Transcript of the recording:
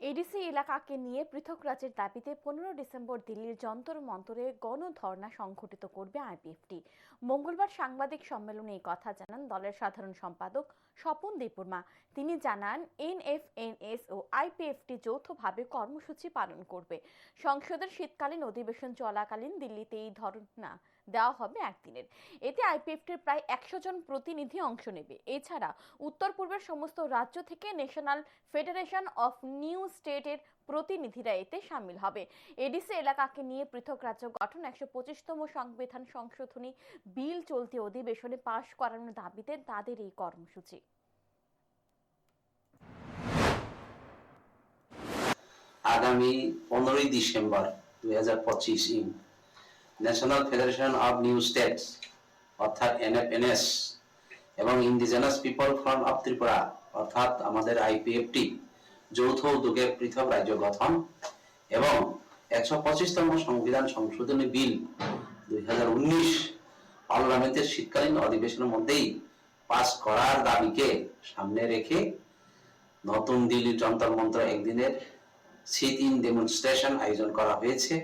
ADC এলাকাকে নিয়ে পৃথক রাজ্যের দাবিতে পনেরো ডিসেম্বর দিল্লির যন্তর মন্তরে গণধর্ণা সংঘটিত করবে আইপিএফটি। মঙ্গলবার সাংবাদিক সম্মেলনে এই কথা জানান দলের সাধারণ সম্পাদক স্বপন দেববর্মা। তিনি জানান এনএফএনএস ও আইপিএফটি যৌথভাবে কর্মসূচি পালন করবে। সংসদের শীতকালীন অধিবেশন চলাকালীন দিল্লিতে এই ধর্ণা দেওয়া হবে একদিনের। এতে আইপিএফটির প্রায় একশো জন প্রতিনিধি অংশ নেবে। এছাড়া উত্তর পূর্বের সমস্ত রাজ্য থেকে ন্যাশনাল ফেডারেশন অফ নিউ স্টেটের প্রতিনিধিরা এতে সামিল হবে। এডিসি এলাকাকে নিয়ে পৃথক রাজ্য গঠন একশো পঁচিশতম সংবিধান সংশোধনী বিল চলতি অধিবেশনে পাশ করানোর দাবিতে তাদের এই কর্মসূচি। আগামী পনেরোই ডিসেম্বর দুই হাজার পঁচিশ in national federation of new states অর্থাৎ এনএফএনএস এবং indigenous people front of Tripura অর্থাৎ আমাদের আইপিএফটি যৌথ উদ্যোগে পৃথক রাজ্য গঠন এবং একশো পঁচিশতম সংবিধান সংশোধনী বিল দুই হাজার উনিশ পার্লামেন্টের শীতকালীন অধিবেশনের মধ্যেই পাস করার দাবিকে সামনে রেখে নতুন দিল্লির যন্তর মন্ত্র একদিনের সিট ইন ডেমনস্ট্রেশন আয়োজন করা হয়েছে।